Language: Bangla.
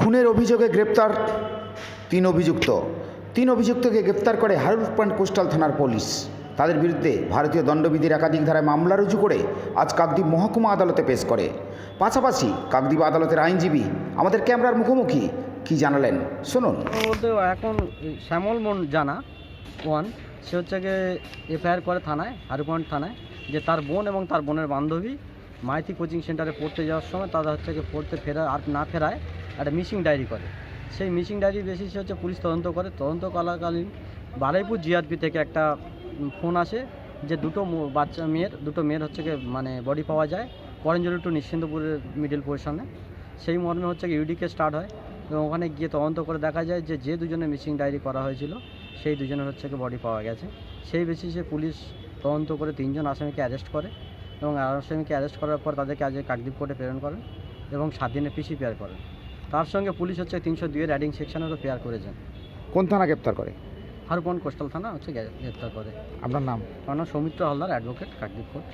খুনের অভিযোগে গ্রেপ্তার তিন অভিযুক্ত। তিন অভিযুক্তকে গ্রেপ্তার করে হারুর পয়েন্ট কোস্টাল থানার পুলিশ। তাদের বিরুদ্ধে ভারতীয় দণ্ডবিধির একাধিক ধারায় মামলা রুজু করে আজ কাকদ্বীপ মহকুমা আদালতে পেশ করে। পাশাপাশি কাকদ্বীপ আদালতের আইনজীবী আমাদের ক্যামেরার মুখোমুখি কি জানালেন? শুনুন। মধ্যে এখন শ্যামল মন জানা, ওয়ান। সে হচ্ছে গিয়ে এফআইআর করে থানায় হারুপয়েন্ট থানায়, যে তার বোন এবং তার বোনের বান্ধবী মাইতি কোচিং সেন্টারে পড়তে যাওয়ার সময় তারা হচ্ছে গিয়ে পড়তে ফেরা আর না ফেরায়। একটা মিসিং ডায়েরি করে। সেই মিসিং ডায়েরি বেসিসে হচ্ছে পুলিশ তদন্ত করে। তদন্ত চলাকালীন বারাইপুর জিআরপি থেকে একটা ফোন আসে যে দুটো বাচ্চা মেয়ের, দুটো মেয়ের হচ্ছে মানে বডি পাওয়া যায় করেঞ্জলি টু নিশ্চিন্তপুরের মিডিল পজিশনে সেই মর্মে হচ্ছে ইউডিকে স্টার্ট হয় এবং ওখানে গিয়ে তদন্ত করে দেখা যায় যে যে দুজনে মিসিং ডায়েরি করা হয়েছিল, সেই দুজনের হচ্ছে বডি পাওয়া গেছে। সেই বেসিসে পুলিশ তদন্ত করে তিনজন আসামিকে অ্যারেস্ট করে এবং আসামিকে অ্যারেস্ট করার পর তাদেরকে আজ কাকদ্বীপ কোর্টে প্রেরণ করেন এবং সাত দিনের পিসি করেন। তার সঙ্গে পুলিশ হচ্ছে তিনশো দুইয়ের রাইডিং সেকশনেরও পেয়ার করেছেন কোন থানা গ্রেপ্তার করে? হারপন কোস্টাল থানা হচ্ছে গ্রেপ্তার করে। আপনার নাম? আমার নাম সৌমিত্র হালদার অ্যাডভোকেট কাকদ্বীপ কোর্ট।